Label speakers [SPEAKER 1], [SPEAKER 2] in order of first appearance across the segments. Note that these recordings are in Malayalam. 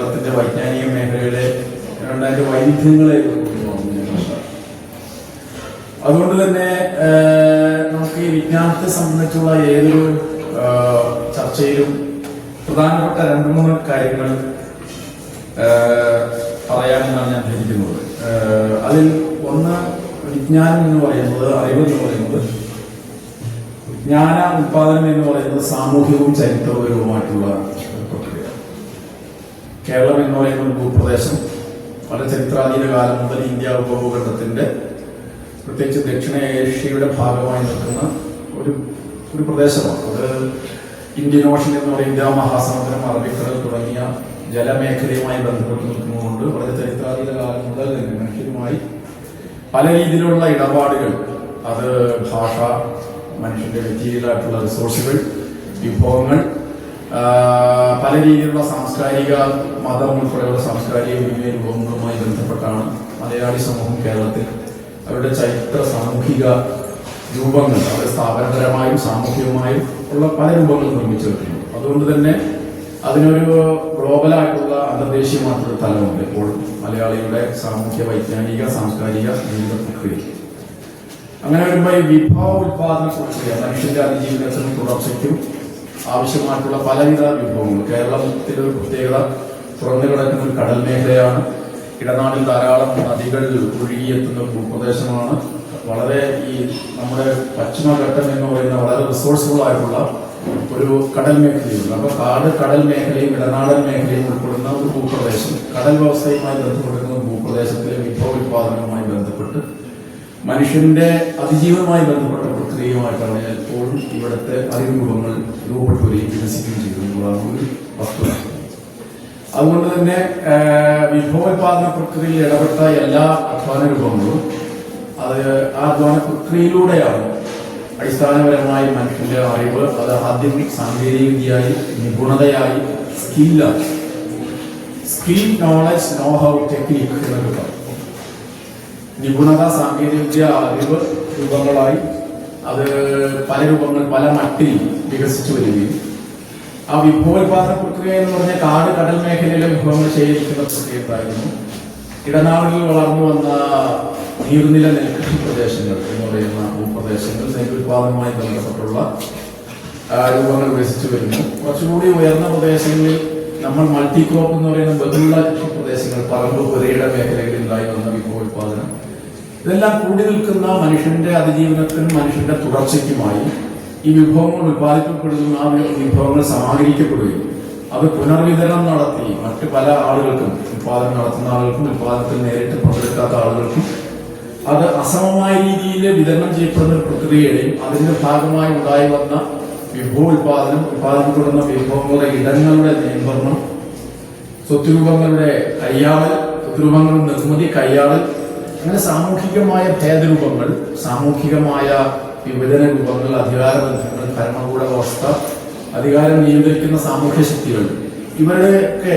[SPEAKER 1] കേരളത്തിന്റെ വൈജ്ഞാനിക മേഖലയിലെ രണ്ടായിരത്തി വൈവിധ്യങ്ങളെ അതുകൊണ്ട് തന്നെ നമുക്ക് ഈ വിജ്ഞാനത്തെ സംബന്ധിച്ചുള്ള ഏതൊരു ചർച്ചയിലും പ്രധാനപ്പെട്ട രണ്ട് മൂന്ന് കാര്യങ്ങൾ പറയാമെന്നാണ് ഞാൻ ധരിക്കുന്നത്. അതിൽ ഒന്ന് വിജ്ഞാനം എന്ന് പറയുന്നത് അറിവ് എന്ന് പറയുന്നത് ജ്ഞാന ഉത്പാദനം എന്ന് പറയുന്നത് സാമൂഹികവും ചരിത്രപരവുമായിട്ടുള്ള കേരളം എന്ന് പറയുന്ന ഭൂപ്രദേശം വളരെ ചരിത്രാതീത കാലം മുതൽ ഇന്ത്യ ഉപഭൂഖണ്ഡത്തിന്റെ പ്രത്യേകിച്ച് ദക്ഷിണ ഏഷ്യയുടെ ഭാഗമായി നിൽക്കുന്ന ഒരു ഒരു പ്രദേശമാണ്. അത് ഇന്ത്യൻ ഓഷൻ എന്ന് പറയുന്ന ഇന്ത്യ മഹാസമുദ്രം അറബിക്കടൽ തുടങ്ങിയ ജലമേഖലയുമായി ബന്ധപ്പെട്ട് നിൽക്കുന്നതുകൊണ്ട് വളരെ ചരിത്രാതീത കാലം മുതൽ തന്നെ മനുഷ്യരുമായി പല രീതിയിലുള്ള ഇടപാടുകൾ. അത് ഭാഷ മനുഷ്യന്റെ വ്യക്തിയിലായിട്ടുള്ള റിസോഴ്സുകൾ വിഭവങ്ങൾ പല രീതിയിലുള്ള സാംസ്കാരിക മതം ഉൾപ്പെടെയുള്ള സാംസ്കാരിക വിനിമയ രൂപങ്ങളുമായി ബന്ധപ്പെട്ടാണ് മലയാളി സമൂഹം കേരളത്തിൽ അവരുടെ ചരിത്ര സാമൂഹിക രൂപങ്ങൾ അവരുടെ സ്ഥാപനപരമായും സാമൂഹികമായും ഉള്ള പല രൂപങ്ങൾ നിർമ്മിച്ചെടുക്കുന്നു അതുകൊണ്ട് തന്നെ അതിനൊരു ഗ്ലോബലായിട്ടുള്ള അന്തർദേശീയമായിട്ടുള്ള തലമുണ്ട് ഇപ്പോൾ മലയാളിയുടെ സാമൂഹ്യ വൈജ്ഞാനിക സാംസ്കാരിക ജീവിത പ്രക്രിയ അങ്ങനെ വരുമ്പോൾ ഈ വിഭവ സൂക്ഷിക്കുക മനുഷ്യന്റെ അതിജീവനത്തിനും തുടർച്ചയ്ക്കും ആവശ്യമായിട്ടുള്ള പലവിധ വിഭവങ്ങൾ. കേരളത്തിലെ ഒരു പ്രത്യേകത തുറന്നു കിടക്കുന്ന ഒരു കടൽ മേഖലയാണ്. ഇടനാടിൽ ധാരാളം നദികൾ ഒഴുകിയെത്തുന്ന ഭൂപ്രദേശമാണ്. വളരെ ഈ നമ്മുടെ പശ്ചിമഘട്ടം എന്ന് പറയുന്ന വളരെ റിസോഴ്സ്ഫുൾ ആയിട്ടുള്ള ഒരു കടൽ മേഖലയുണ്ട്. അപ്പൊ കാട് കടൽ മേഖലയും ഇടനാടൻ മേഖലയും ഉൾപ്പെടുന്ന ഒരു ഭൂപ്രദേശം. കടൽ വ്യവസ്ഥയുമായി ബന്ധപ്പെടുന്ന ഭൂപ്രദേശത്തിലെ വിഭവ ബന്ധപ്പെട്ട് മനുഷ്യന്റെ അതിജീവനവുമായി ബന്ധപ്പെട്ട പ്രക്രിയയുമായിട്ടാണ് എപ്പോഴും ഇവിടുത്തെ അറിവുമുഖങ്ങൾ രൂപപ്പെട്ടു വരികയും വികസിക്കുകയും എന്നുള്ളതാണ് ഒരു വസ്തുത അതുകൊണ്ട് തന്നെ വിഭവോത്പാദന പ്രക്രിയയിൽ ഇടപെട്ട എല്ലാ അധ്വാന രൂപങ്ങളും അത് ആ അധ്വാന പ്രക്രിയയിലൂടെയാണ് അടിസ്ഥാനപരമായി മനുഷ്യന്റെ അറിവ് അത് ആദ്യം സാങ്കേതിക വിദ്യയായി നിപുണതയായി സ്കില്ലായി. Skill knowledge know how technique എന്നൊക്കെ പറയും. നിപുണത സാങ്കേതികവിദ്യ അറിവ് രൂപങ്ങളായി അത് പല രൂപങ്ങൾ പല മട്ടിൽ വികസിച്ചു വരികയും ആ വിഭവോത്പാദന പ്രക്രിയ എന്ന് പറഞ്ഞ കാട് കടൽ മേഖലയിലെ വിഭവങ്ങൾ ശേഖരിക്കുന്ന പ്രക്രിയ ഉണ്ടായിരുന്നു ഇടനാടുകളിൽ വളർന്നു വന്ന നീർനില നെൽകൃഷി പ്രദേശങ്ങൾ എന്ന് പറയുന്ന ഭൂപ്രദേശങ്ങൾ നെല്ലുത്പാദനവുമായി ബന്ധപ്പെട്ടുള്ള രൂപങ്ങൾ വികസിച്ചു വരുന്നു. കുറച്ചുകൂടി ഉയർന്ന പ്രദേശങ്ങളിൽ നമ്മൾ മൾട്ടി ക്രോപ്പ് എന്ന് പറയുന്ന ബഹുള്ള കൃഷി പ്രദേശങ്ങൾ പറമ്പ് പുരയുടെ മേഖലകളിൽ ഉണ്ടായി വന്ന വിഭവോത്പാദനം ഇതെല്ലാം കൂടി നിൽക്കുന്ന മനുഷ്യന്റെ അതിജീവനത്തിനും മനുഷ്യന്റെ തുടർച്ചയ്ക്കുമായി ഈ വിഭവങ്ങൾ ഉത്പാദിക്കപ്പെടുന്ന ആ വിഭവങ്ങൾ സമാഹരിക്കപ്പെടുകയും അത് പുനർവിതരണം നടത്തി മറ്റ് പല ആളുകൾക്കും ഉത്പാദനം നടത്തുന്ന ആളുകൾക്കും ഉത്പാദനത്തിൽ നേരിട്ട് പങ്കെടുക്കാത്ത ആളുകൾക്കും അത് അസമമായ രീതിയിൽ വിതരണം ചെയ്യപ്പെടുന്ന ഒരു പ്രക്രിയയുടെയും അതിന്റെ ഭാഗമായി ഉണ്ടായി വന്ന വിഭവ ഉൽപാദനം ഉൽപാദനപ്പെടുന്ന വിഭവങ്ങളുടെ ഇടങ്ങളുടെ നിയന്ത്രണം സ്വത്തുരൂപങ്ങളുടെ കയ്യാളൽ സ്വത്തുരൂപങ്ങളുടെ നിർമ്മിതി കയ്യാളൽ അങ്ങനെ സാമൂഹികമായ ഭേദരൂപങ്ങൾ സാമൂഹികമായ വിഭജന രൂപങ്ങൾ അധികാര ബന്ധങ്ങൾ ഭരണകൂട വ്യവസ്ഥ അധികാരം നിയന്ത്രിക്കുന്ന സാമൂഹ്യ ശക്തികൾ ഇവരുടെയൊക്കെ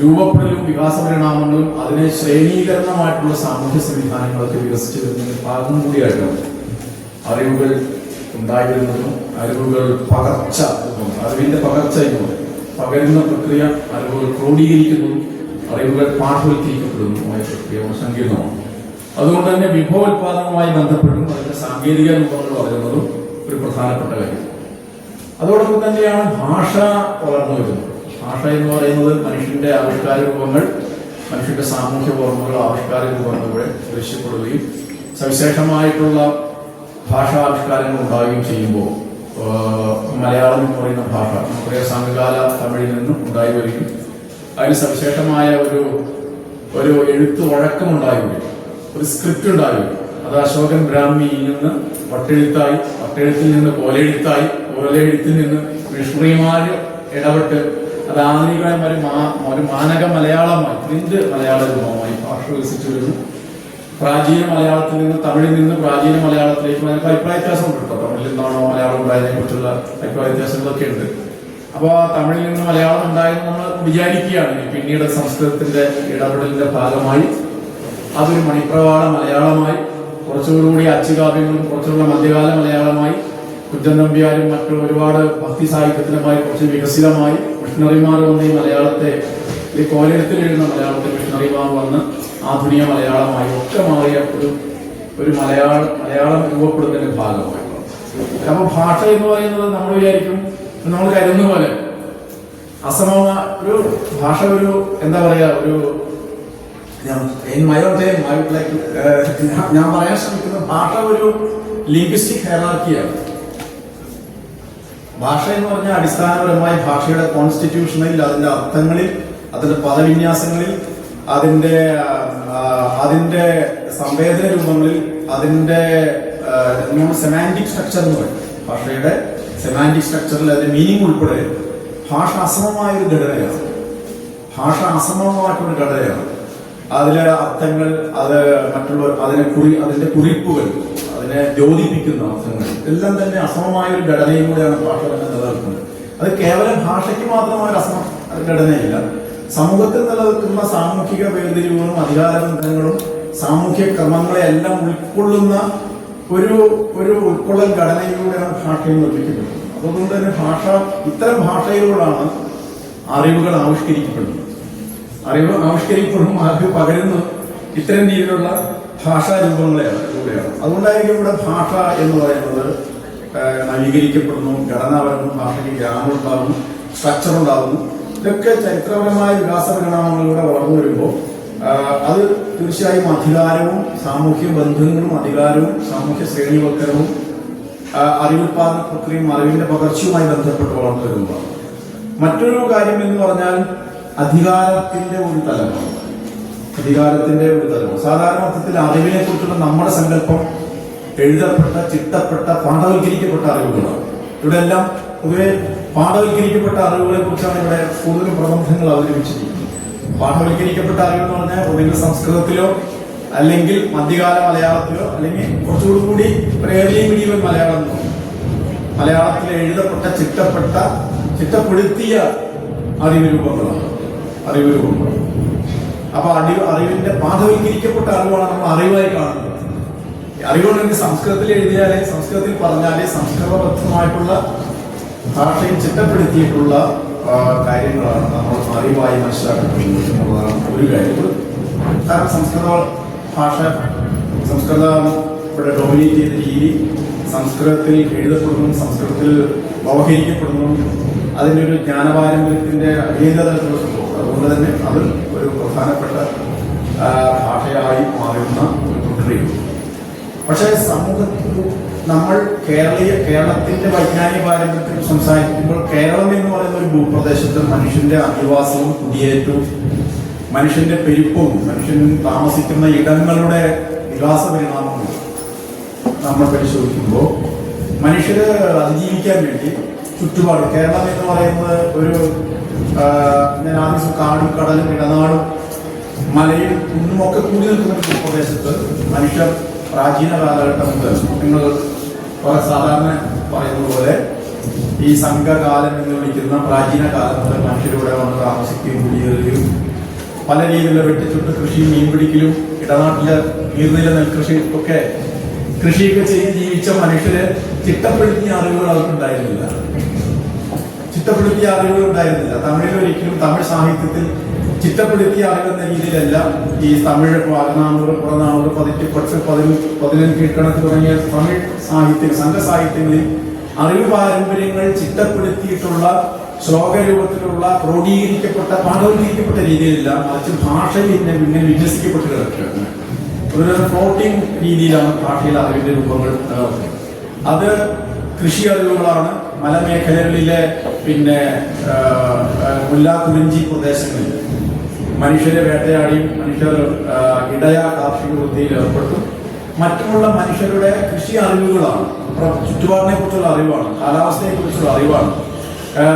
[SPEAKER 1] രൂപപ്പെടലും വികാസ പരിണാമങ്ങളും അതിനെ ശ്രേണീകരണമായിട്ടുള്ള സാമൂഹ്യ സംവിധാനങ്ങളൊക്കെ വികസിച്ചു വരുന്നതിന് ഭാഗം കൂടിയായിട്ടാണ്. അറിവുകൾ ഉണ്ടായിരുന്നതും അറിവുകൾ പകർച്ച രൂപം, അറിവിന്റെ പകർച്ച എന്നും പകരുന്ന പ്രക്രിയ അറിവുകൾ ക്രോഡീകരിക്കുന്നതും അറിവുകൾ പാഠവൽക്കരിക്കപ്പെടുന്നതുമായ പ്രക്രിയ സങ്കീർണമാണ്. അതുകൊണ്ട് തന്നെ വിഭവോത്പാദനവുമായി ബന്ധപ്പെട്ടും അതിന്റെ സാങ്കേതിക രൂപങ്ങൾ പറയുന്നതും ഒരു പ്രധാനപ്പെട്ട കാര്യം. അതോടൊപ്പം തന്നെയാണ് ഭാഷ വളർന്നു വരുന്നത്. ഭാഷ എന്ന് പറയുന്നത് മനുഷ്യന്റെ ആവിഷ്കാര രൂപങ്ങൾ മനുഷ്യന്റെ സാമൂഹ്യ ഓർമ്മകൾ ആവിഷ്കാര രൂപങ്ങളിലൂടെ ദൃശ്യപ്പെടുകയും സവിശേഷമായിട്ടുള്ള ഭാഷാവിഷ്കാരങ്ങൾ ഉണ്ടാവുകയും ചെയ്യുമ്പോൾ മലയാളം എന്ന് പറയുന്ന ഭാഷ നമുക്കറിയ സമകാല തമിഴിൽ നിന്നും ഉണ്ടായി വരികയും അതിന് സവിശേഷമായ ഒരു ഒരു എഴുത്ത് വഴക്കം ഉണ്ടായി വരും ഒരു സ്ക്രിപ്റ്റ് ഉണ്ടാകും അത് അശോകൻ ബ്രാഹ്മിയിൽ നിന്ന് വട്ടെഴുത്തായി വട്ടെഴുത്തിൽ നിന്ന് കോലെഴുത്തായി കോലെഴുത്തിൽ നിന്ന് മിഷണറിമാര് ഇടപെട്ട് അത് ആധുനികമായ ഒരു മാനക മലയാളമായി പ്രിന്റ് മലയാള രൂപമായി ഭാഷ വികസിച്ചു വരുന്നു. പ്രാചീന മലയാളത്തിൽ നിന്ന് തമിഴിൽ നിന്ന് പ്രാചീന മലയാളത്തിലേക്ക് അതിനൊക്കെ അഭിപ്രായ വ്യത്യാസമുണ്ട് കേട്ടോ. തമിഴിൽ നിന്നാണോ മലയാളം ഉണ്ടായതിനെ കുറിച്ചുള്ള അഭിപ്രായ വ്യത്യാസങ്ങളൊക്കെ ഉണ്ട് അപ്പോൾ തമിഴിൽ നിന്ന് മലയാളം ഉണ്ടായെന്ന് നമ്മൾ വിചാരിക്കുകയാണ്. പിന്നീട് സംസ്കൃതത്തിന്റെ ഇടപെടലിന്റെ ഭാഗമായി അതൊരു മണിപ്രവാള മലയാളമായി കുറച്ചുകൂടി അച്ചുകാവ്യങ്ങളും കുറച്ചുകൂടി മധ്യകാല മലയാളമായി കുഞ്ചൻ നമ്പ്യാരും മറ്റു ഒരുപാട് ഭക്തി സാഹിത്യത്തിനുമായി കുറച്ച് വികസിതമായി മിഷണറിമാർ വന്ന് ഈ മലയാളത്തെ ഈ കോലത്തിൽ എഴുതുന്ന മലയാളത്തിൽ മിഷണറിമാർ വന്ന് ആധുനിക മലയാളമായി ഒക്കെ മാറിയ ഒരു ഒരു മലയാള മലയാളം രൂപപ്പെടുന്നതിന്റെ ഭാഗമായി. അപ്പൊ ഭാഷ എന്ന് പറയുന്നത് നമ്മൾ വിചാരിക്കും നമ്മൾ കരുതുന്ന പോലെ. അസമമായ ഒരു ഭാഷ ഒരു എന്താ പറയാ ഒരു ഞാൻ പറയാൻ ശ്രമിക്കുന്ന ഭാഷ ഒരു ലിംഗ്വിസ്റ്റിക് ഹെറാർക്കിയാണ് ഭാഷ എന്ന് പറഞ്ഞാൽ അടിസ്ഥാനപരമായി ഭാഷയുടെ കോൺസ്റ്റിറ്റ്യൂഷനിൽ അതിന്റെ അർത്ഥങ്ങളിൽ അതിന്റെ പദവിന്യാസങ്ങളിൽ അതിന്റെ അതിന്റെ സംവേദന രൂപങ്ങളിൽ അതിന്റെ സെമാന്റിക് സ്ട്രക്ചർ എന്ന് പറയും. ഭാഷയുടെ സെമാന്റിക് സ്ട്രക്ചറിൽ അതിന്റെ മീനിങ് ഉൾപ്പെടെ ഭാഷ അസമമായ ഒരു ഘടനയാണ്. ഭാഷ അസമമായിട്ടൊരു ഘടനയാണ്. അതിലെ അർത്ഥങ്ങൾ അത് മറ്റുള്ള അതിനെ കുറി അതിന്റെ കുറിപ്പുകൾ അതിനെ ദ്യോതിപ്പിക്കുന്ന അർത്ഥങ്ങൾ എല്ലാം തന്നെ അസമമായ ഒരു ഘടനയും കൂടെയാണ് ഭാഷ തന്നെ നിലനിൽക്കുന്നത്. അത് കേവലം ഭാഷയ്ക്ക് മാത്രമായ ഒരു അസമ ഘടനയില്ല. സമൂഹത്തിൽ നിലനിൽക്കുന്ന സാമൂഹിക വേർതിരിവുകളും അധികാരബന്ധങ്ങളും സാമൂഹ്യ ക്രമങ്ങളെ എല്ലാം ഉൾക്കൊള്ളുന്ന ഒരു ഒരു ഉൾക്കൊള്ളൽ ഘടനയിലൂടെയാണ് ഭാഷയെ നിർമ്മിക്കുന്നത്. അതുകൊണ്ട് തന്നെ ഭാഷ ഇത്തരം ഭാഷയിലൂടെയാണ് അറിവുകൾ ആവിഷ്കരിക്കപ്പെടുന്നത്. അറിവ് ആവിഷ്കരിക്കപ്പെടും അത് പകരുന്നു ഇത്തരം രീതിയിലുള്ള ഭാഷാ രൂപങ്ങളെയാണ് കൂടെയാണ് അതുകൊണ്ടായിരിക്കും ഇവിടെ ഭാഷ എന്ന് പറയുന്നത് നവീകരിക്കപ്പെടുന്നു ഘടനാപരവും ഭാഷയ്ക്ക് ഗ്രാമം ഉണ്ടാകുന്നു സ്ട്രക്ചർ ഉണ്ടാകുന്നു. ഇതൊക്കെ ചരിത്രപരമായ വികാസ പരിണാമങ്ങളിലൂടെ വളർന്നു വരുമ്പോൾ അത് തീർച്ചയായും അധികാരവും സാമൂഹ്യ ബന്ധങ്ങളും അധികാരവും സാമൂഹ്യ ശ്രേണിവൽക്കരവും അറിവുൽപാദന പ്രക്രിയയും അറിവിന്റെ പകർച്ചയുമായി ബന്ധപ്പെട്ട് വളർന്നു വരുന്നതാണ്. മറ്റൊരു കാര്യം എന്ന് പറഞ്ഞാൽ അധികാരത്തിന്റെ ഒരു തലമാണ് അധികാരത്തിന്റെ ഒരു തലമുറ. സാധാരണ അർത്ഥത്തിൽ അറിവിനെ കുറിച്ചുള്ള നമ്മുടെ സങ്കല്പം എഴുതപ്പെട്ട ചിട്ടപ്പെട്ട പാഠവൽക്കരിക്കപ്പെട്ട അറിവുകളാണ്. ഇവിടെ എല്ലാം പൊതുവെ പാഠവൽക്കരിക്കപ്പെട്ട അറിവുകളെ കുറിച്ചാണ് ഇവിടെ കൂടുതൽ പ്രബന്ധങ്ങൾ അവതരിപ്പിച്ചിരിക്കുന്നത്. പാഠവൽക്കരിക്കപ്പെട്ട അറിവ് എന്ന് പറഞ്ഞാൽ ഒന്നുകിൽ സംസ്കൃതത്തിലോ അല്ലെങ്കിൽ മധ്യകാല മലയാളത്തിലോ അല്ലെങ്കിൽ കുറച്ചുകൂടി കൂടി ഏർലി മീഡിയം മലയാളം. മലയാളത്തിൽ എഴുതപ്പെട്ട ചിട്ടപ്പെട്ട ചിട്ടപ്പെടുത്തിയ അറിവ് രൂപങ്ങളാണ് അറിവ് രൂപങ്ങൾ അപ്പൊ അറിവ് അറിവിന്റെ പാഠവൽക്കരിക്കപ്പെട്ട അറിവാണ് നമ്മൾ അറിവായി കാണുന്നത്. അറിവുണ്ടെങ്കിൽ സംസ്കൃതത്തിൽ എഴുതിയാലേ സംസ്കൃതത്തിൽ പറഞ്ഞാലേ സംസ്കൃതബദ്ധമായിട്ടുള്ള ഭാഷയിൽ ചിട്ടപ്പെടുത്തിയിട്ടുള്ള കാര്യങ്ങളാണ് നമ്മൾ അറിവായി മനസ്സിലാക്കുന്നത് എന്നുള്ളതാണ് ഒരു കാര്യം. കാരണം സംസ്കൃത ഭാഷ സംസ്കൃതം ഇവിടെ ഡോമിനേറ്റ് ചെയ്ത രീതി സംസ്കൃതത്തിൽ എഴുതപ്പെടുന്നു സംസ്കൃതത്തിൽ വ്യവഹരിക്കപ്പെടുന്നു അതിന്റെ ഒരു ജ്ഞാനപാരമ്പര്യത്തിന്റെ അഭേദതരത്തിലുള്ള സംഭവം അതുകൊണ്ട് തന്നെ അത് ഒരു പ്രധാനപ്പെട്ട ഭാഷയായി മാറുന്ന ഒരു പ്രക്രിയ. പക്ഷേ സമൂഹത്തിൽ നമ്മൾ കേരളീയ കേരളത്തിന്റെ വൈജ്ഞാനിക പാരമ്പര്യത്തിൽ സംസാരിക്കുമ്പോൾ കേരളം എന്ന് പറയുന്ന ഒരു ഭൂപ്രദേശത്ത് മനുഷ്യന്റെ അധിവാസവും കുടിയേറ്റവും മനുഷ്യന്റെ പെരുപ്പവും മനുഷ്യൻ താമസിക്കുന്ന ഇടങ്ങളുടെ വികാസ പരിണാമവും നമ്മൾ പരിശോധിക്കുമ്പോൾ മനുഷ്യര് അതിജീവിക്കാൻ വേണ്ടി ചുറ്റുപാട് കേരളം എന്ന് പറയുന്നത് ഒരു ഞാൻ ആദ്യം കാടും കടലും ഇടനാടും മലയും കുന്നും ഒക്കെ കൂടി നിൽക്കുന്ന ഭൂപ്രദേശത്ത് പ്രദേശത്ത് മനുഷ്യർ പ്രാചീന കാലഘട്ടം മുതൽ നിങ്ങൾ വളരെ സാധാരണ പറയുന്നത് പോലെ ഈ സംഘകാലം എന്ന് വിളിക്കുന്ന പ്രാചീന കാലം മുതൽ മനുഷ്യരിവിടെ വന്ന് താമസിക്കുകയും കുടിയേറുകയും പല രീതിയിലുള്ള വെട്ടിച്ചുട്ട് കൃഷി മീൻ പിടിക്കലും ഇടനാട്ടിലെ നീർനില നെൽകൃഷി ഒക്കെ കൃഷിയൊക്കെ ചെയ്ത് ജീവിച്ച മനുഷ്യരെ ചിട്ടപ്പെടുത്തിയ അറിവുകൾ അവർക്കുണ്ടായിരുന്നില്ല ചിട്ടപ്പെടുത്തിയ അറിവുകൾ ഉണ്ടായിരുന്നില്ല. തമിഴിൽ ഒരിക്കലും തമിഴ് സാഹിത്യത്തിൽ ചിട്ടപ്പെടുത്തിയ അറിവെന്ന രീതിയിലല്ല ഈ തമിഴ് അകനാനൂറ് പുറനാനൂറ് പതിറ്റ് കുറച്ച് പതിന് പതിനഞ്ച് കീഴ്ക്കണക്ക് തുടങ്ങിയ തമിഴ് സാഹിത്യം സംഘ സാഹിത്യങ്ങളിൽ അറിവ് പാരമ്പര്യങ്ങൾ ചിട്ടപ്പെടുത്തിയിട്ടുള്ള ശ്ലോകരൂപത്തിലുള്ള ക്രോഡീകരിക്കപ്പെട്ട പാഠവൽക്കരിക്കപ്പെട്ട രീതിയിലല്ല മറിച്ച് ഭാഷയിൽ ഇങ്ങനെ ഇങ്ങനെ വിന്യസിക്കപ്പെട്ട് കിടക്കുകയാണ്. ഒരു ഫ്ലോട്ടിംഗ് രീതിയിലാണ് ഭാഷയിൽ അറിവിന്റെ രൂപങ്ങൾ അത് കൃഷി അറിവുകളാണ്. മലമേഖലകളിലെ പിന്നെ ആ, പ്രദേശങ്ങളിൽ മനുഷ്യരെ വേട്ടയാടിയും മനുഷ്യർ ഇടയ കാർഷിക വൃത്തിയിൽ ഏർപ്പെട്ടു മറ്റുമുള്ള മനുഷ്യരുടെ കൃഷി അറിവുകളാണ് ചുറ്റുപാടിനെ കുറിച്ചുള്ള അറിവാണ് കാലാവസ്ഥയെ കുറിച്ചുള്ള അറിവാണ്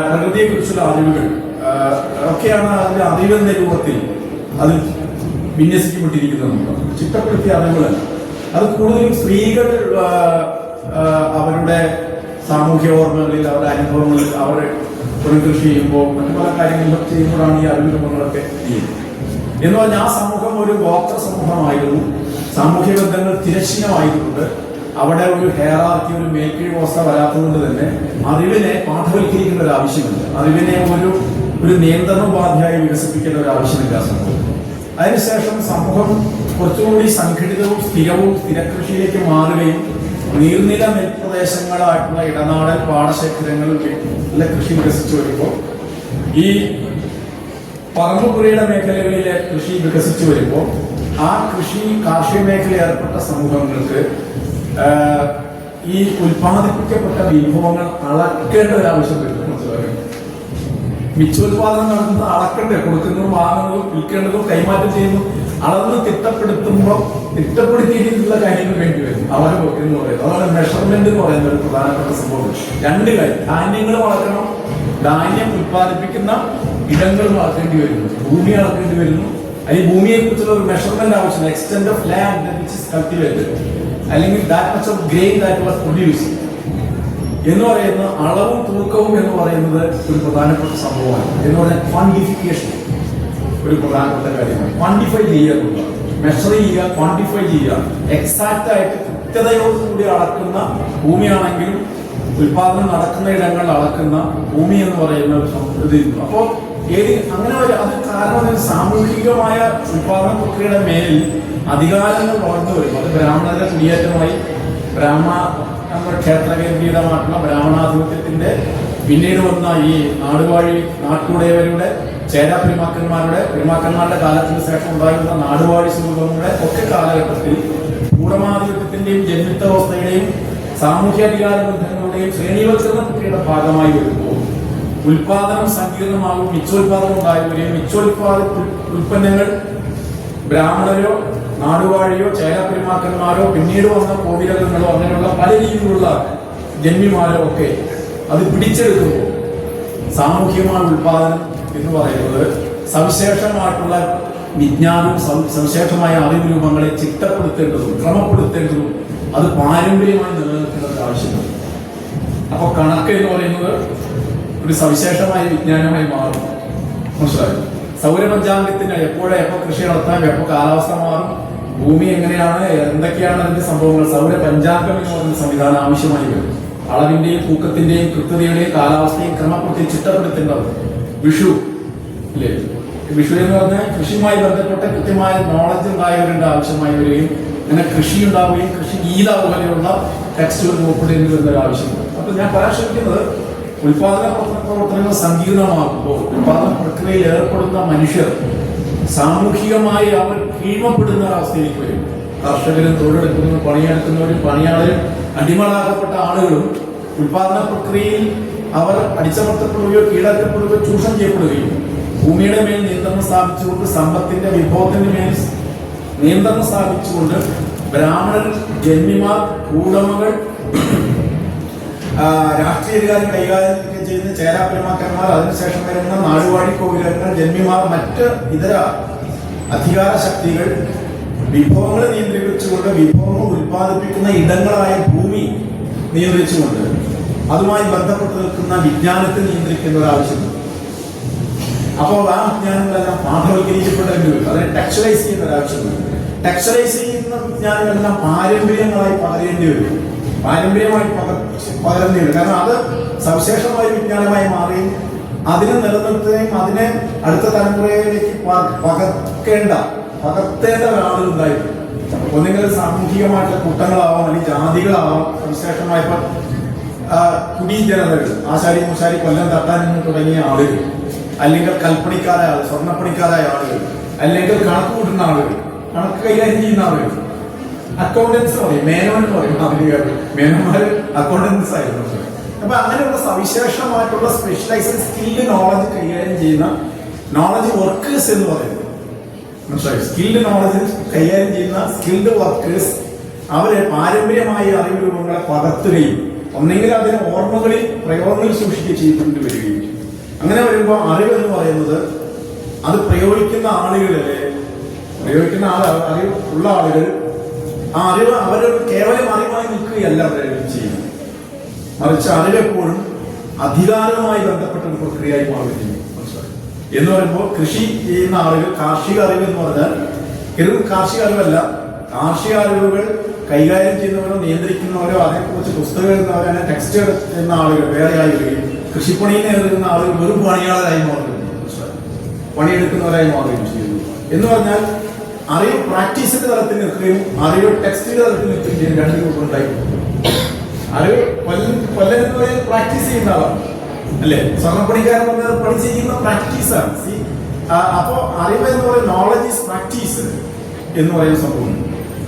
[SPEAKER 1] പ്രകൃതിയെ കുറിച്ചുള്ള അറിവുകൾ ഒക്കെയാണ് അതിന്റെ അറിവെന്ന രൂപത്തിൽ അത് വിന്യസിക്കപ്പെട്ടിരിക്കുന്നത് ചിട്ടപ്പെടുത്തിയ അറിവുകളല്ല അത് കൂടുതലും സ്ത്രീകൾ അവരുടെ സാമൂഹ്യ ഓർമ്മകളിൽ അവരുടെ അനുഭവങ്ങളിൽ അവർ പുനഃകൃഷി ചെയ്യുമ്പോൾ മറ്റു പല കാര്യങ്ങളിലും ചെയ്യുമ്പോഴാണ് ഈ അറിവ് ചെയ്യുന്നത് എന്ന് പറഞ്ഞാൽ ആ സമൂഹം ഒരു ഗോത്ര സമൂഹമായിരുന്നു. സാമൂഹ്യ ബന്ധങ്ങൾ തിരശ്ചീനമായതുകൊണ്ട് അവിടെ ഒരു ഹേറാർക്കി ഒരു മേൽക്കീഴ് വ്യവസ്ഥ വരാത്തതുകൊണ്ട് തന്നെ അറിവിനെ പാഠവൽക്കരിക്കേണ്ട ഒരു ആവശ്യമില്ല. അറിവിനെ ഒരു ഒരു നിയന്ത്രണ ഉപാധിയായി വികസിപ്പിക്കേണ്ട ഒരു ആവശ്യമില്ല സമൂഹം. അതിനുശേഷം സമൂഹം കുറച്ചുകൂടി സംഘടിതവും സ്ഥിരവും സ്ഥിരകൃഷിയിലേക്ക് മാറുകയും നീർനില നെൽപ്രദേശങ്ങളായിട്ടുള്ള ഇടനാടൻ പാടശേഖരങ്ങൾ നല്ല കൃഷി വികസിച്ചു വരുമ്പോൾ ഈ പറമ്പുപുരയുടെ മേഖലകളിലെ കൃഷി വികസിച്ചു വരുമ്പോൾ ആ കൃഷി കാർഷിക മേഖലയിൽ ഏർപ്പെട്ട സമൂഹങ്ങൾക്ക് ഈ ഉൽപ്പാദിപ്പിക്കപ്പെട്ട വിഭവങ്ങൾ അളക്കേണ്ട ഒരു ആവശ്യം വരും മനസ്സിലാക്കുന്നു മിച്ചോത്പാദനം നടത്തുന്നത് അളക്കണ്ടേ കൊടുക്കുന്നതും വാങ്ങുന്നതും വിൽക്കേണ്ടതും കൈമാറ്റം ചെയ്യുന്നതും അളന്ന് തിട്ടപ്പെടുത്തുമ്പോൾ തിട്ടപ്പെടുത്തിയിട്ടുള്ള കാര്യങ്ങൾ വേണ്ടി വരും. അവർ എന്ന് പറയുന്നത്. അതുപോലെ മെഷർമെന്റ് എന്ന് പറയുന്ന ഒരു പ്രധാനപ്പെട്ട സംഭവം. രണ്ട് കാര്യം. ധാന്യങ്ങൾ വളർത്തണം. ധാന്യം ഉത്പാദിപ്പിക്കുന്ന ഇടങ്ങൾ വളർത്തേണ്ടി വരുന്നു. ഭൂമി അളക്കേണ്ടി വരുന്നു. അല്ലെങ്കിൽ ഭൂമിയെ കുറിച്ചുള്ള ഒരു മെഷർമെന്റ് ആവശ്യമില്ല. എക്സ്റ്റെൻഡ് ഓഫ് ലാൻഡ് വിച്ച് അല്ലെങ്കിൽ that much of grain that was produce എന്ന് പറയുന്ന അളവും തൂക്കവും എന്ന് പറയുന്നത് ഒരു പ്രധാനപ്പെട്ട സംഭവമാണ്. എന്ന് പറഞ്ഞാൽ ക്വാണ്ടിഫിക്കേഷൻ ഒരു പ്രധാനപ്പെട്ട കാര്യമാണ്. ക്വാണ്ടിഫൈ ചെയ്യുക മെഷർ ചെയ്യുക ക്വാണ്ടിഫൈ ചെയ്യുക. എക്സാക്റ്റ് ആയിട്ട് കൃത്യതയോടുകൂടി അളക്കുന്ന ഭൂമിയാണെങ്കിലും ഉൽപാദനം നടക്കുന്ന ഇടങ്ങളിൽ അളക്കുന്ന ഭൂമി എന്ന് പറയുന്ന ഒരു സംസ്കൃതി അപ്പോൾ ഏത് അങ്ങനെ ഒരു അത് കാരണം സാമൂഹികമായ ഉൽപാദന പ്രക്രിയയുടെ മേലിൽ അധികാരങ്ങൾ വളർന്നു വരും. അത് ബ്രാഹ്മണരുടെ കുടിയേറ്റമായി ബ്രാഹ്മണ ക്ഷേത്ര കേന്ദ്രീതമായിട്ടുള്ള ബ്രാഹ്മണാധിപത്യത്തിന്റെ പിന്നീട് വന്ന ഈ നാടുവാഴി നാട്ടുടയവരുടെ ചേരാ പെരുമാക്കന്മാരുടെ പെരുമാക്കന്മാരുടെ കാലത്തിന് ശേഷം ഉണ്ടായിരുന്ന നാടുവാഴി സമൂഹങ്ങളുടെ ഒക്കെ കാലഘട്ടത്തിൽ ഗൂഢമാധിപത്യത്തിന്റെയും ജന്മിത്വവസ്ഥയുടെയും സാമൂഹ്യാധികാര ബന്ധങ്ങളുടെയും ശ്രേണീവൽക്കരണ പ്രക്രിയയുടെ ഭാഗമായി വരുമ്പോൾ ഉൽപാദനം സങ്കീർണമാകും മിച്ചോൽപാദനം ഉണ്ടായി വരികയും മിച്ചോൽപാദ ഉൽപ്പന്നങ്ങൾ ബ്രാഹ്മണരോ നാടുവാഴിയോ ചേരാപ്പെരുമാക്കന്മാരോ പിന്നീട് വന്ന കോവിലകങ്ങളോ അങ്ങനെയുള്ള പല രീതിയിലുള്ള ജന്മിമാരോ ഒക്കെ അത് പിടിച്ചെടുക്കുമ്പോൾ സാമൂഹ്യമായ ഉൽപാദനം എന്ന് പറയുന്നത് സവിശേഷമായിട്ടുള്ള വിജ്ഞാനം സവി- സവിശേഷമായ അറിവ് രൂപങ്ങളെ ചിട്ടപ്പെടുത്തേണ്ടതും ക്രമപ്പെടുത്തേണ്ടതും അത് പാരമ്പര്യമായി നിലനിൽക്കേണ്ട ആവശ്യമാണ് അപ്പോൾ അപ്പൊ കണക്ക് എന്ന് പറയുന്നത് ഒരു സവിശേഷമായ വിജ്ഞാനമായി മാറും. മനസ്സിലായി? സൗരപഞ്ചാംഗത്തിന് എപ്പോഴും എപ്പോ കൃഷി നടത്താം എപ്പോ കാലാവസ്ഥ മാറും ഭൂമി എങ്ങനെയാണ് എന്തൊക്കെയാണ് അതിന്റെ സംഭവങ്ങൾ സൗര പഞ്ചാംഗം എന്ന് പറയുന്ന സംവിധാനം ആവശ്യമായി വരും. അളവിന്റെയും തൂക്കത്തിന്റെയും കൃത്യതയുടെയും കാലാവസ്ഥയും ക്രമപ്പെടുത്തി ചിട്ടപ്പെടുത്തേണ്ടത് വിഷു അല്ലേ വിഷു എന്ന് പറഞ്ഞാൽ കൃഷിയുമായി ബന്ധപ്പെട്ട കൃത്യമായ നോളജ് ഉണ്ടായവരുടെ ആവശ്യമായി വരികയും അങ്ങനെ കൃഷി ഉണ്ടാവുകയും കൃഷി ഗീത പോലെയുള്ള ടെക്സ്റ്റുകൾ ഉൾപ്പെടേണ്ടി വരുന്ന ഒരു ആവശ്യമുണ്ട്. അപ്പൊ ഞാൻ പറയാൻ ശ്രമിക്കുന്നത് ഉൽപാദന പ്രവർത്തന- പ്രവർത്തനങ്ങൾ സങ്കീർണമാകുമ്പോൾ ഉൽപാദന പ്രക്രിയയിൽ ഏർപ്പെടുന്ന മനുഷ്യർ സാമൂഹികമായി അവർ കീഴ്മപ്പെടുന്ന ഒരവസ്ഥയിലേക്ക് വരും. കർഷകരും തൊഴിലെടുക്കുന്നവരും പണിയെടുക്കുന്നവരും പണിയാളരും അടിമകളാകപ്പെട്ട ആളുകളും ഉൽപാദന പ്രക്രിയയിൽ അവർ അടിച്ചമർത്തപ്പെടുകയോ കീഴടക്കപ്പെടുകയോ ചൂഷണം ചെയ്യപ്പെടുകയും ഭൂമിയുടെ മേൽ നിയന്ത്രണം സ്ഥാപിച്ചുകൊണ്ട് സമ്പത്തിന്റെ വിഭവത്തിന്റെ മേൽ നിയന്ത്രണം സ്ഥാപിച്ചുകൊണ്ട് ബ്രാഹ്മണർ ജന്മിമാർ കൂടമകൾ ആ, രാഷ്ട്രീയ അധികാരം കൈകാര്യം ചെയ്യുന്ന ചേരാപരമാക്കന്മാർ അതിനുശേഷം വരുന്ന നാടുവാഴി കോവിലങ്ങൾ ജന്മിമാർ മറ്റ് ഇതര അധികാര ശക്തികൾ വിഭവങ്ങൾ നിയന്ത്രിച്ചുകൊണ്ട് വിഭവങ്ങൾ ഉൽപ്പാദിപ്പിക്കുന്ന ഇടങ്ങളായ ഭൂമി നിയന്ത്രിച്ചുകൊണ്ട് അതുമായി ബന്ധപ്പെട്ട് നിൽക്കുന്ന വിജ്ഞാനത്തെ നിയന്ത്രിക്കുന്ന ഒരു ആവശ്യമുണ്ട്. അപ്പോൾ ആ വിജ്ഞാനങ്ങളെല്ലാം പാഠവൽക്കരിക്കപ്പെടേണ്ടി വരും. അതിനെ ടെക്സ്റ്റലൈസ് ചെയ്യുന്ന ഒരു ആവശ്യമുണ്ട്. ടെക്സ്റ്റലൈസ് ചെയ്യുന്ന വിജ്ഞാനങ്ങളെല്ലാം പാരമ്പര്യങ്ങളായി പകരേണ്ടി വരും. പാരമ്പര്യമായി പകരേണ്ടി വരും. കാരണം അത് സവിശേഷമായ വിജ്ഞാനമായി മാറി. അതിനെ നിലനിർത്തുകയും അതിനെ അടുത്ത തലമുറയിലേക്ക് പകർക്കേണ്ട പകർത്തേണ്ട ഒരാളുണ്ടായിരുന്നു ഒന്നുകിൽ സാമൂഹികമായിട്ടുള്ള കൂട്ടങ്ങളാവാം അല്ലെങ്കിൽ ജാതികളാവാം സവിശേഷമായ ഇപ്പൊ ആ, കുടി ജനതകൾ ആശാരി മൂശാരി കൊല്ലം തട്ടാൻ തുടങ്ങിയ ആളുകൾ അല്ലെങ്കിൽ കൽപ്പണിക്കാരായ ആളുകൾ സ്വർണപ്പണിക്കാരായ ആളുകൾ അല്ലെങ്കിൽ കണക്ക് കൂട്ടുന്ന ആളുകൾ കണക്ക് കൈകാര്യം ചെയ്യുന്ന ആളുകൾ. അക്കൗണ്ടൻസ് പറയും മേനോൻ എന്ന് പറയും ആധുനികർ മേനോമാർ അക്കൗണ്ടൻസ് ആയിരുന്നു. അപ്പൊ അങ്ങനെയുള്ള സവിശേഷമായിട്ടുള്ള സ്പെഷ്യലൈസ്ഡ് സ്കിൽഡ് നോളജ് കൈകാര്യം ചെയ്യുന്ന നോളജ് വർക്കേഴ്സ് എന്ന് പറയുന്നത്. മനസ്സിലായി? സ്കിൽഡ് നോളജ് കൈകാര്യം ചെയ്യുന്ന സ്കിൽഡ് വർക്കേഴ്സ് അവരെ പാരമ്പര്യമായ അറിവ് രൂപങ്ങളെ പകർത്തുകയും ഒന്നെങ്കിൽ അതിനെ ഓർമ്മകളിൽ പ്രയോഗങ്ങളിൽ സൂക്ഷിക്കുക ചെയ്തുകൊണ്ട് വരികയും അങ്ങനെ വരുമ്പോൾ അറിവ് എന്ന് പറയുന്നത് അത് പ്രയോഗിക്കുന്ന ആളുകളിലെ പ്രയോഗിക്കുന്ന ആൾ അറിവ് ഉള്ള ആളുകൾ ആ അറിവ് അവരൊരു കേവലം അറിവായി നിൽക്കുകയല്ല അവരെ ചെയ്യുന്നത്. മറിച്ച് അറിവെപ്പോഴും അധികാരവുമായി ബന്ധപ്പെട്ട ഒരു പ്രക്രിയയായി മാറുകയും എന്ന് പറയുമ്പോൾ കൃഷി ചെയ്യുന്ന ആളുകൾ കാർഷിക അറിവ് എന്ന് പറഞ്ഞാൽ കാർഷിക അറിവല്ല കാർഷിക അറിവുകൾ കൈകാര്യം ചെയ്യുന്നവരോ നിയന്ത്രിക്കുന്നവരോ അതേക്കുറിച്ച് പുസ്തകം എഴുതുന്നവരോ അതിനെ ടെക്സ്റ്റ് എടുക്കുന്ന ആളുകൾ വേറെ ആയി വരികയും കൃഷിപ്പണിയിൽ എഴുതുന്ന ആളുകൾ വെറും പണിയാളരായി മാറുകയും പണിയെടുക്കുന്നവരായി മാറുകയും ചെയ്യുന്നു എന്ന് പറഞ്ഞാൽ അറിവ് പ്രാക്ടീസിന്റെ തലത്തിൽ നിൽക്കുകയും അറിവ് ടെക്സ്റ്റിന്റെ തലത്തിൽ നിൽക്കുകയും ചെയ്യും രണ്ട് ഗ്രൂപ്പ് ഉണ്ടായി അറിവ് കൊല്ലം കൊല്ലം പ്രാക്ടീസ് ചെയ്യുന്ന ആളാണ് അല്ലേ? സ്വർണപ്പണിക്കാരൻ പറഞ്ഞത് പണി ചെയ്യുന്ന പ്രാക്ടീസാണ്. സി അപ്പോ അറിവ് എന്ന് പറയുന്നത് നോളജ് ഈസ് പ്രാക്ടീസ് എന്ന് പറയുന്ന സംഭവം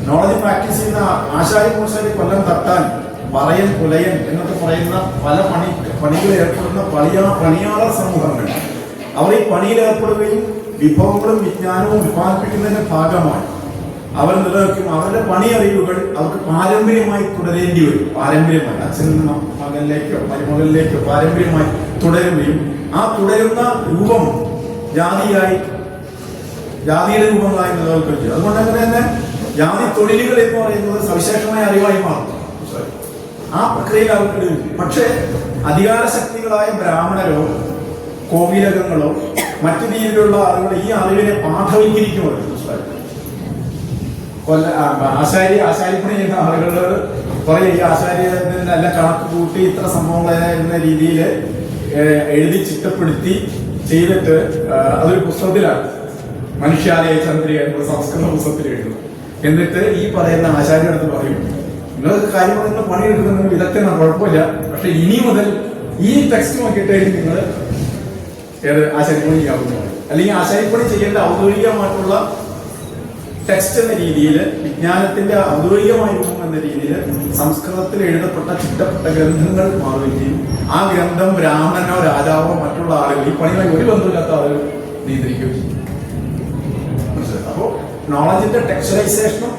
[SPEAKER 1] നോളജ് പ്രാക്ടീസ് ചെയ്യുന്ന ആശാരി മോശാരി കൊല്ലം തട്ടാൻ പറയൻ പുലയൻ എന്നൊക്കെ പറയുന്ന പല പണി പണികളിൽ ഏർപ്പെടുന്ന പണിയാ പണിയാളർ സമൂഹങ്ങൾ. അവർ ഈ പണിയിൽ ഏർപ്പെടുകയും വിഭവങ്ങളും വിജ്ഞാനവും ഉൽപ്പാദിപ്പിക്കുന്നതിന്റെ ഭാഗമാണ് അവർ നിലനിൽക്കും അവരുടെ പണി അറിവുകൾ അവർക്ക് പാരമ്പര്യമായി തുടരേണ്ടി വരും. പാരമ്പര്യമായി. അച്ഛൻ മകനിലേക്കോ മരുമകളിലേക്കോ പാരമ്പര്യമായി തുടരുകയും ആ തുടരുന്ന രൂപം ജാതിയായി ജാതിയുടെ രൂപങ്ങളായി നിലനിൽക്കുകയും ചെയ്യും. അതുകൊണ്ട് അങ്ങനെ തന്നെ ജാതി തൊഴിലുകൾ എന്ന് പറയുന്നത് സവിശേഷമായ അറിവായി മാറും. ആ പ്രക്രിയയിൽ അവർക്ക് പക്ഷേ അധികാര ശക്തികളായ ബ്രാഹ്മണരോ കോവിലകങ്ങളോ മറ്റു രീതിയിലുള്ള ആളുകൾ ഈ അറിവിനെ പാഠവൽക്കരിക്കുമല്ലോ? കൊല്ല ആശാരി ആശാരിപ്പണി ചെയ്യുന്ന ആളുകൾ കുറെ ഈ ആശാര്യത്തിന്റെ എല്ലാം കണക്ക് കൂട്ടി ഇത്ര സംഭവങ്ങൾ എന്ന രീതിയിൽ എഴുതി ചിട്ടപ്പെടുത്തി ചെയ്തിട്ട് അതൊരു പുസ്തകത്തിലാണ്. മനുഷ്യാലയ എന്നുള്ള സംസ്കൃത പുസ്തകത്തിൽ എഴുതുന്നു എന്നിട്ട് ഈ പറയുന്ന ആശാരിയുടെ അടുത്ത് പറയും നിങ്ങൾക്ക് കാര്യം നിങ്ങൾ പണിയെടുക്കുന്ന വിദഗ്ധന കുഴപ്പമില്ല. പക്ഷെ ഇനി മുതൽ ഈ ടെക്സ്റ്റ് നോക്കിയിട്ടായിരിക്കും നിങ്ങൾ ഏത് ആശാരിപ്പണി ചെയ്യാവുന്ന അല്ലെങ്കിൽ ആശാരിപ്പണി ചെയ്യേണ്ട ഔദ്യോഗികമായിട്ടുള്ള ടെക്സ്റ്റ് എന്ന രീതിയിൽ വിജ്ഞാനത്തിന്റെ ഔദ്യോഗികമായ രൂപം എന്ന രീതിയിൽ സംസ്കൃതത്തിൽ എഴുതപ്പെട്ട ചിട്ടപ്പെട്ട ഗ്രന്ഥങ്ങൾ മാറുകയും ആ ഗ്രന്ഥം ബ്രാഹ്മണനോ രാജാവോ മറ്റുള്ള ആളുകൾ ഈ പണിയുമായി ഒരു ബന്ധമില്ലാത്ത ആളുകൾ നിയന്ത്രിക്കുകയും ചെയ്യും. നോളജിന്റെ ടെക്സ്റ്റലൈസേഷനും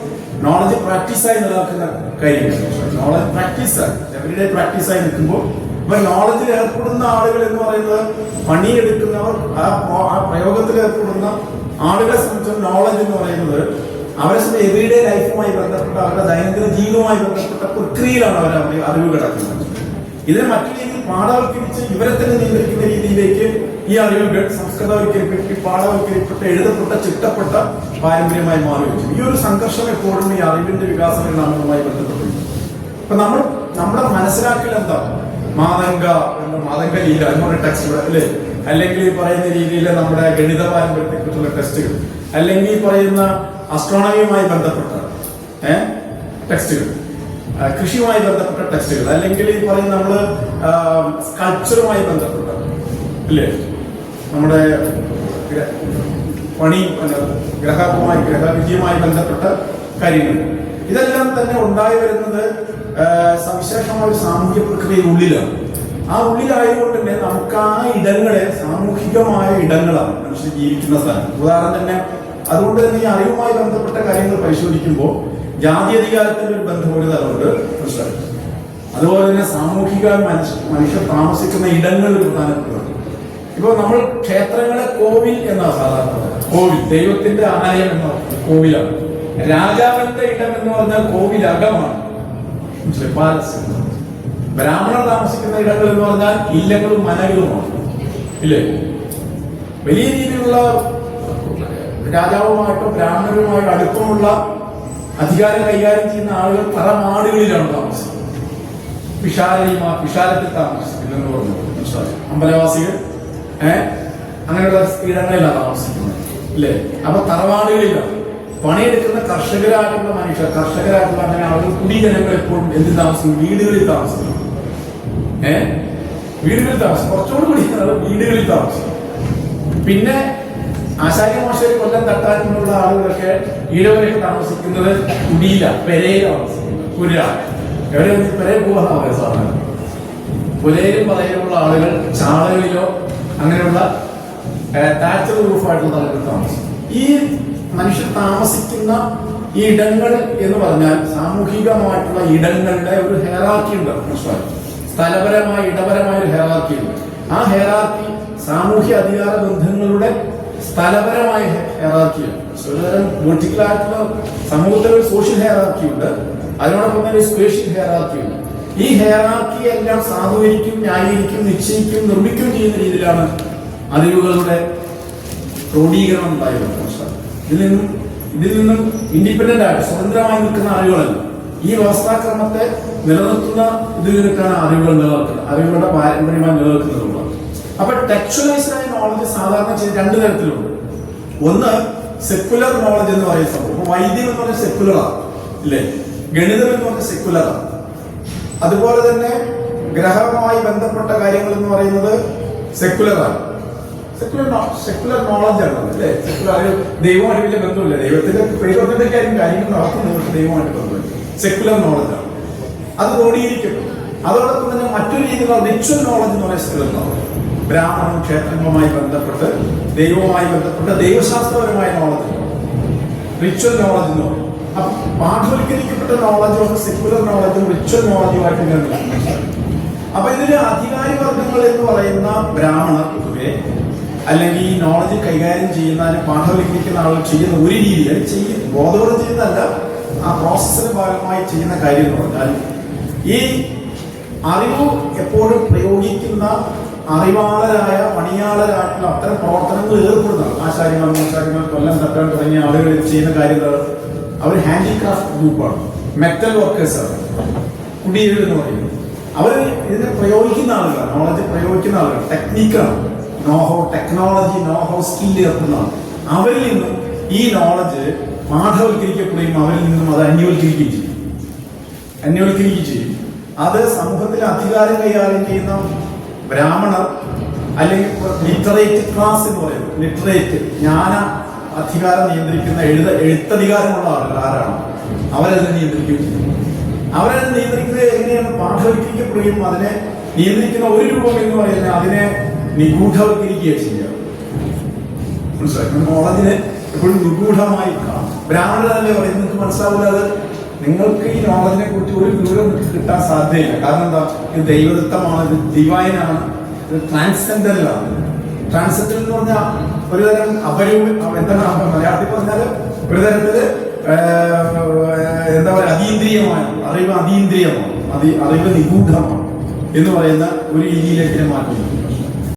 [SPEAKER 1] നോളജ് പ്രാക്ടീസായി നിലനിൽക്കുന്ന കാര്യങ്ങൾ നോളജ് പ്രാക്ടീസായി എവറിഡേ പ്രാക്ടീസായി നിൽക്കുമ്പോൾ ഇപ്പൊ നോളജിൽ ഏർപ്പെടുന്ന ആളുകൾ എന്ന് പറയുന്നത് പണിയെടുക്കുന്നവർ ആ ആ പ്രയോഗത്തിൽ ഏർപ്പെടുന്ന ആളുകളെ സംബന്ധിച്ച നോളജ് എന്ന് പറയുന്നത് അവരെ സംബന്ധിച്ച് എവറിഡേ ലൈഫുമായി ബന്ധപ്പെട്ട അവരുടെ ദൈനംദിന ജീവിതവുമായി ബന്ധപ്പെട്ട പ്രക്രിയയിലാണ് അവർ അവരുടെ അറിവ് കിടക്കുന്നത്. ഇതിനെ മറ്റു രീതിയിൽ പാഠവൽക്കരിച്ച് ഇവരെ തന്നെ നിയന്ത്രിക്കുന്ന രീതിയിലേക്ക് ഈ അറിവുകൾ സംസ്കൃതവൽക്കരിക്കപ്പെട്ട് പാഠവൽക്കരിക്കപ്പെട്ട എഴുതപ്പെട്ട ചിട്ടപ്പെട്ട പാരമ്പര്യമായി മാറി വെച്ചു ഈ ഒരു സംഘർഷം എപ്പോഴും ഈ അറിവിന്റെ വികാസ പരിണാമങ്ങളുമായി ബന്ധപ്പെട്ടിരിക്കുന്നു അപ്പൊ നമ്മൾ നമ്മുടെ മനസ്സിലാക്കൽ എന്താ? മാതങ്ക എന്ന മാതങ്ക ലീല പറഞ്ഞ ടെക്സ്റ്റ് അല്ലേ? അല്ലെങ്കിൽ ഈ പറയുന്ന രീതിയിൽ നമ്മുടെ ഗണിത പാരമ്പര്യത്തെ കുറിച്ചുള്ള ടെക്സ്റ്റുകൾ അല്ലെങ്കിൽ ഈ പറയുന്ന അസ്ട്രോണമിയുമായി ബന്ധപ്പെട്ട ടെക്സ്റ്റുകൾ കൃഷിയുമായി ബന്ധപ്പെട്ട ടെക്സ്റ്റുകൾ അല്ലെങ്കിൽ ഈ പറയുന്ന നമ്മൾ സ്കൾച്ചറുമായി ബന്ധപ്പെട്ട അല്ലേ? നമ്മുടെ പണി ഗ്രഹവുമായി ഗ്രഹവിധിയുമായി ബന്ധപ്പെട്ട കാര്യങ്ങൾ. ഇതെല്ലാം തന്നെ ഉണ്ടായി വരുന്നത് സവിശേഷമായ ഒരു സാമൂഹ്യ പ്രക്രിയ ഉള്ളിലാണ് ആ ഉള്ളിലായതുകൊണ്ട് തന്നെ നമുക്ക് ആ ഇടങ്ങളെ സാമൂഹികമായ ഇടങ്ങളാണ് മനുഷ്യർ ജീവിക്കുന്ന സ്ഥലം. ഉദാഹരണം തന്നെ അതുകൊണ്ട് തന്നെ ഈ അറിവുമായി ബന്ധപ്പെട്ട കാര്യങ്ങൾ പരിശോധിക്കുമ്പോൾ ജാതി അധികാരത്തിന്റെ ഒരു ബന്ധം ഒരു തലമുണ്ട് മനസ്സിലാക്കി അതുപോലെ തന്നെ സാമൂഹിക മനുഷ്യ മനുഷ്യർ താമസിക്കുന്ന ഇടങ്ങൾ ഒരു പ്രധാനപ്പെട്ടതാണ്. ഇപ്പൊ നമ്മൾ ക്ഷേത്രങ്ങളെ കോവിൽ എന്നാണ് സാധാരണ കോവിൽ. ദൈവത്തിന്റെ ആലയം എന്ന കോവിലാണ്. രാജാവിന്റെ ഇടം എന്ന് പറഞ്ഞാൽ കോവിലകമാണ് അകമാണ്. പാലസ് ബ്രാഹ്മണർ താമസിക്കുന്ന ഇടങ്ങൾ എന്ന് പറഞ്ഞാൽ ഇല്ലങ്ങളും മനകളുമാണ്. ഇല്ലേ? വലിയ രീതിയിലുള്ള രാജാവുമായിട്ടോ ബ്രാഹ്മണരുമായിട്ടോ അടുപ്പമുള്ള അധികാരം കൈകാര്യം ചെയ്യുന്ന ആളുകൾ തറമാടുകളിലാണ് താമസിക്കുന്നത്. വിശാലയുമാ വിശാലത്തിൽ താമസിക്കുന്നെന്ന് പറഞ്ഞു മനസ്സിലായോ? അമ്പലവാസികൾ. അങ്ങനെയുള്ള സ്ഥിരങ്ങളിലാണ് താമസിക്കുന്നത്. അല്ലേ അപ്പൊ തറവാടുകളിലാണ് പണിയെടുക്കുന്ന കർഷകരായിട്ടുള്ള മനുഷ്യർ കർഷകരായിട്ടുള്ള അങ്ങനെ ആളുകൾ കുടിജനങ്ങൾ എപ്പോഴും എന്തിൽ താമസിക്കും? വീടുകളിൽ താമസിക്കും. ഏഹ് വീടുകളിൽ താമസിക്കും. കുറച്ചുകൂടി കുടിക്കുന്നത് വീടുകളിൽ താമസിക്കും. പിന്നെ ആശാരി മോശം കൊല്ലം തട്ടാറ്റിനുള്ള ആളുകളൊക്കെ ഈഴവരൊക്കെ താമസിക്കുന്നത് കുടിയില പെരയിൽ താമസിക്കുന്നത് പുര എവിടെ പെരയിൽ പോകാൻ സാധാരണ. പുലയിലും പറയിലുമുള്ള ആളുകൾ ചാളകളിലോ അങ്ങനെയുള്ള താച്ചർ റൂഫായിട്ടുള്ള നമുക്ക് താമസം ഈ മനുഷ്യർ താമസിക്കുന്ന ഈ ഇടങ്ങൾ എന്ന് പറഞ്ഞാൽ സാമൂഹികമായിട്ടുള്ള ഇടങ്ങളുടെ ഒരു ഹെറാർക്കി ഉണ്ട്. മനസ്സിലായി? സ്ഥലപരമായ ഇടപരമായ ഒരു ഹെറാർക്കി ഉണ്ട്. ആ ഹെറാർക്കി സാമൂഹ്യ അധികാര ബന്ധങ്ങളുടെ സ്ഥലപരമായ ഹെറാർക്കിയാണ് ആയിട്ടുള്ള സമൂഹത്തിൽ ഒരു സോഷ്യൽ ഹെയറാർക്കി ഉണ്ട്. അതിനോടൊപ്പം തന്നെ സ്പേഷ്യൽ ഹെയറാർക്കി ഉണ്ട്. ഈ ഹെയറാർക്കി എല്ലാം സാധൂകരിക്കും ന്യായീകരിക്കും നിശ്ചയിക്കും നിർമ്മിക്കും ചെയ്യുന്ന രീതിയിലാണ് അതിരുകളുടെ ക്രോഡീകരണം ഉണ്ടായിരുന്നത്? ഇതിൽ നിന്നും ഇതിൽ നിന്നും ഇൻഡിപെൻഡന്റ് ആയിട്ട് സ്വതന്ത്രമായി നിൽക്കുന്ന അറിവുകളല്ല ഈ വ്യവസ്ഥാക്രമത്തെ നിലനിർത്തുന്ന നിൽക്കാണ് അറിവുകൾ നിലനിർത്തുന്നത് അറിവുകളുടെ പാരമ്പര്യമായി നിലനിർത്തുന്നതുള്ളത് അപ്പൊ ടെക്ച്വലൈസ്ഡ് ആയ നോളജ് സാധാരണ ചെയ്ത് രണ്ട് തരത്തിലുണ്ട്. ഒന്ന് സെക്കുലർ നോളജ് എന്ന് പറയുന്ന സംഭവം. വൈദ്യം എന്ന് പറഞ്ഞാൽ സെക്കുലറാണ് ഇല്ലേ? ഗണിതം എന്ന് പറഞ്ഞാൽ സെക്കുലറാണ് അതുപോലെ തന്നെ ഗ്രഹവുമായി ബന്ധപ്പെട്ട കാര്യങ്ങൾ എന്ന് പറയുന്നത് സെക്കുലറാണ് സെക്കുലർ സെക്കുലർ നോളജ് ആണ്. അല്ലേ? സെക്കുലർ ദൈവമായിട്ട് വലിയ ബന്ധമില്ല. ദൈവത്തിന്റെ പേര് പറഞ്ഞിട്ടൊക്കെ ആയിരിക്കും കാര്യങ്ങൾ നടത്തുന്നത് ദൈവമായിട്ട് ബന്ധമില്ല. സെക്കുലർ നോളജ് ആണ്. അത് ക്രോഡീകരിക്കപ്പെടും അതോടൊപ്പം തന്നെ മറ്റൊരു രീതിയിലുള്ള റിച്വൽ നോളജ് എന്ന് പറയുന്ന സെക്കുലർ നോളജ് ബ്രാഹ്മണ ക്ഷേത്രങ്ങളുമായി ബന്ധപ്പെട്ട് ദൈവവുമായി ബന്ധപ്പെട്ട ദൈവശാസ്ത്രപരമായ നോളജ് റിച്വൽ നോളജ് എന്ന് പറയും പാഠവൽക്കരിക്കപ്പെട്ട നോളജും സെക്യുലർ നോളജും റിച്വൽ നോളജുമായിട്ട് ആയിട്ട് അപ്പൊ ഇതിന്റെ അധികാരി വർഗങ്ങൾ എന്ന് പറയുന്ന ബ്രാഹ്മണർ പൊതുവെ അല്ലെങ്കിൽ ഈ നോളജ് കൈകാര്യം ചെയ്യുന്ന പാഠവൽക്കരിക്കുന്ന ആളുകൾ ചെയ്യുന്ന ഒരു രീതി അത് ചെയ്യും ബോധവോടെ ചെയ്യുന്നതല്ല ആ പ്രോസസ്സിന്റെ ഭാഗമായി ചെയ്യുന്ന കാര്യം എന്ന് പറഞ്ഞാൽ ഈ അറിവ് എപ്പോഴും പ്രയോഗിക്കുന്ന അറിവാളരായ പണിയാളരായിട്ടുള്ള അത്തരം പ്രവർത്തനങ്ങൾ ഏർപ്പെടുന്നതാണ്. ആശാരിമാർ മോശാരിമാർ കൊല്ലം തട്ടാൻ തുടങ്ങിയ ആളുകൾ ചെയ്യുന്ന കാര്യങ്ങൾ. അവർ ഹാൻഡിക്രാഫ്റ്റ് ഗ്രൂപ്പാണ് മെറ്റൽ വർക്കേഴ്സാണ് കുടിയേറി എന്ന് പറയുന്നത് അവർ ഇതിനെ പ്രയോഗിക്കുന്ന ആളുകളാണ്. നോളജ് പ്രയോഗിക്കുന്ന ആളുകൾ ടെക്നിക്കാണ് know how technology know how skill ചേർക്കുന്നതാണ് അവരിൽ നിന്നും ഈ നോളജ് പാഠവൽക്കരിക്കപ്പെടുകയും അവരിൽ നിന്നും അത് അന്യവൽക്കരിക്കുകയും ചെയ്യും. അന്യവൽക്കരിക്കുകയും ചെയ്യും. അത് സമൂഹത്തിൽ അധികാരം കൈകാര്യം ചെയ്യുന്ന ബ്രാഹ്മണർ അല്ലെങ്കിൽ ലിറ്ററേറ്റ് ക്ലാസ് എന്ന് പറയുന്നത് ലിറ്ററേറ്റ് ജ്ഞാന അധികാരം നിയന്ത്രിക്കുന്ന എഴുത എഴുത്തധികാരമുള്ള ആളുകൾ ആരാണ്? അവരത് നിയന്ത്രിക്കും ചെയ്യും അവരത് നിയന്ത്രിക്കുന്നത് എങ്ങനെയാണ്? പാഠവൽക്കരിക്കപ്പെടുകയും അതിനെ നിയന്ത്രിക്കുന്ന ഒരു രൂപം എന്ന് പറയുന്നത് അതിനെ നിഗൂഢവത്കരിക്കുകയും ചെയ്യുക. മനസ്സിലായി? നോളജിനെ എപ്പോഴും നിഗൂഢമായി കാണാം. ബ്രാഹ്മണർ തന്നെ പറയുന്നത് നിങ്ങൾക്ക് മനസ്സിലാവില്ല അത്. നിങ്ങൾക്ക് ഈ നോളജിനെ കുറിച്ച് ഒരു വിവരം കിട്ടാൻ സാധ്യതയില്ല. കാരണം എന്താ? ഇത് ദൈവദത്തമാണ് ഇത് ഡിവൈനാണ് ഇത് ട്രാൻസെൻഡറിലാണ് ട്രാൻസെൻഡർ എന്ന് പറഞ്ഞാൽ ഒരുതരം അപരൂപ എന്താണ് മലയാളത്തിൽ പറഞ്ഞാൽ ഒരു തരത്തിൽ എന്താ പറയുക അതീന്ദ്രിയമായ അറിവ് അതീന്ദ്രിയമാണ്. അതി അറിവ് നിഗൂഢമാണ് എന്ന് പറയുന്ന ഒരു രീതിയിലേക്ക് മാറ്റുന്നു.